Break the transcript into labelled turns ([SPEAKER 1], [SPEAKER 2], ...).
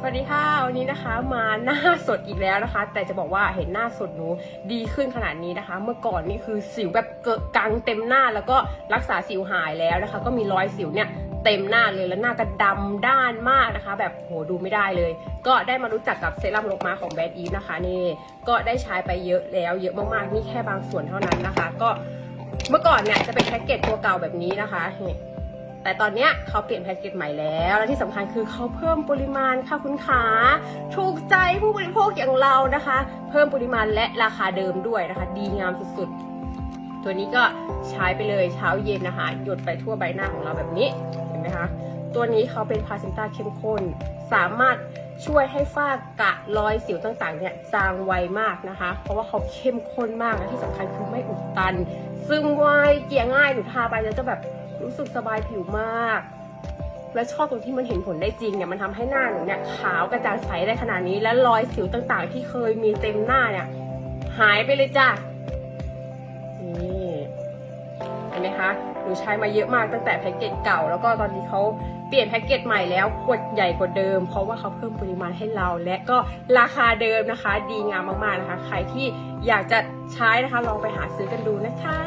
[SPEAKER 1] สวัสดีค่ะวันนี้นะคะมาหน้าสดอีกแล้วนะคะ แต่จะบอกว่าเห็นหน้าสดหนูดีขึ้นขนาดนี้นะคะ เมื่อก่อนนี่คือสิวแบบเกิดกังเต็มหน้าแล้วก็รักษาสิวหายแล้วนะคะ ก็มีรอยสิวเนี่ยเต็มหน้าเลยแล้วหน้าก็ดำด้านมากนะคะ แบบโหดูไม่ได้เลย ก็ได้มารู้จักกับเซรั่มโลมาของแบรนด์อีฟนะคะนี่ก็ได้ใช้ไปเยอะแล้วเยอะมากๆนี่แค่บางส่วนเท่านั้นนะคะ ก็เมื่อก่อนเนี่ยจะเป็นแพ็กเกจตัวเก่าแบบนี้นะคะนี่ แต่ตอนเนี้ยเขาเปลี่ยนแพ็กเกจใหม่แล้ว และที่สำคัญคือเขาเพิ่มปริมาณค่ะคุณขาถูกใจผู้บริโภคอย่างเรานะคะ เพิ่มปริมาณและราคาเดิมด้วยนะคะ ดีงามสุดๆ ตัวนี้ก็ใช้ไปเลยเช้าเย็นนะคะหยดไปทั่วใบหน้าของเราแบบนี้เห็นไหมคะตัวนี้เขาเป็นพาเซนต้าเข้มข้น สามารถช่วยให้ฝ้ากระรอยสิวต่างๆเนี่ยจางไวมากนะคะ เพราะว่าเขาเข้มข้นมากและที่สำคัญคือไม่อุดตัน ซึมไวเกลี่ยง่ายหนูทาไปแล้วจะแบบ รู้สึกสบายผิวมาก และชอบตรงที่มันเห็นผลได้จริงเนี่ยมันทำให้หน้าหนูเนี่ยขาวกระจ่างใสได้ขนาดนี้ และรอยสิวต่างๆ ที่เคยมีเต็มหน้าเนี่ย หายไปเลยจ้ะนี่เห็นไหมคะหนูใช้มาเยอะมากตั้งแต่แพ็กเกจเก่า แล้วก็ตอนนี้เขาเปลี่ยนแพ็กเกจใหม่แล้วขวดใหญ่กว่าเดิม เพราะว่าเขาเพิ่มปริมาณให้เรา และก็ราคาเดิมนะคะ ดีงามมากๆนะคะ ใครที่อยากจะใช้นะคะลองไปหาซื้อกันดูนะคะ